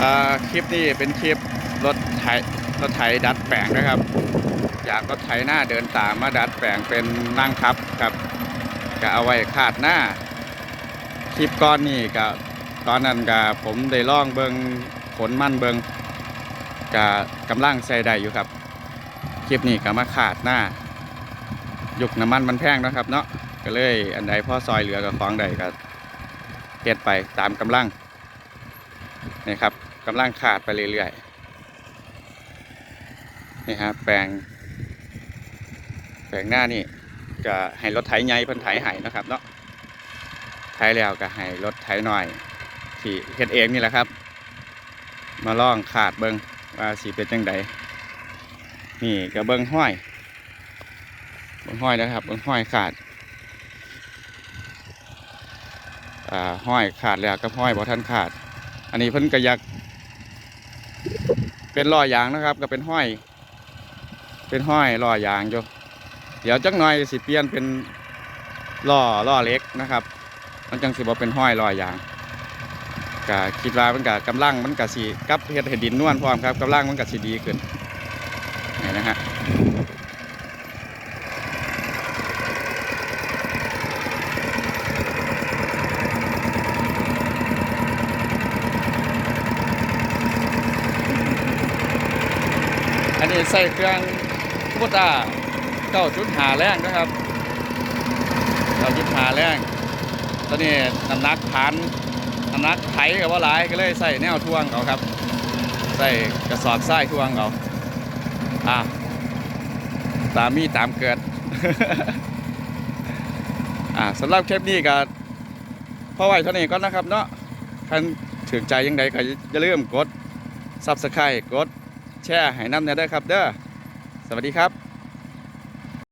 อ่าคลิปนี้เป็นคลิปรถไถรถไถดัดแปลงนะครับจากรถไถหน้าเดินตามมาดัดแปลงเป็นนั่งทับครับก็เอาไว้คาดหน้า คลิปก้อนนี่ก็ตอนนั้นก็ผมได้ล่องเบิงผลมันเบิงก็กำลังใส่ได้อยู่ครับ คลิปนี้ก็มาขาดหน้ายุคน้ำมันมันแพงนะครับเนาะก็เลยอันใดพ่อซอยเหลือกับของใดก็เฮ็ดไปตามกำลัง นี่ครับกำลังขาดไปเรื่อยๆนี่ฮะแปลง แปลงหน้านี่ก็ให้รถไถใหญ่เพิ่นไถให้นะครับเนาะไถแล้วก็ให้รถไถหน่อยที่เฮ็ดเองนี่แหละครับ มาลองขาดเบิงว่าสีเป็นจังใดนี่ก็เบิงห้อย เบิ้งห้อยนะครับ เบิ้งห้อยขาดอ่าห้อยขาดแล้วก็ห้อยบ่ทันขาด อันนี้เพิ่นก็อยาก เป็นล้อยางนะครับ ก็เป็นห้อย เป็นห้อยล้อยางอยู่เดี๋ยวจักหน่อยสิเปลี่ยนเป็นล้อล้อเล็กนะครับ มันจังสิบ่เป็นห้อยล้อยางก็คิดว่ามันก็กำลังมันก็สิกับเฮ็ดให้ดินนวลพร้อมครับกำลังมันก็สิดีขึ้นนี่นะฮะ นี้ใส่เครื่องคูโบต้าเก้าจุดหาแรงนะครับเก้าจุดหาแรงตอนนี้น้ำหนักพันน้ำหนักไถกับว่าหลายก็เลยใส่แนวท่วงเขาครับ ใส่กระสอบทรายท่วงเขาอะตามมีตามเกิดอ่าสำหรับคลิปนี้ก็พอไว้เท่านี้ก่อนนะครับเนาะท่านถึงใจยังไงก็อย่าลืมกด Subscribe กด แชร์ให้น้ำเนี่ยได้ครับเด้อสวัสดีครับ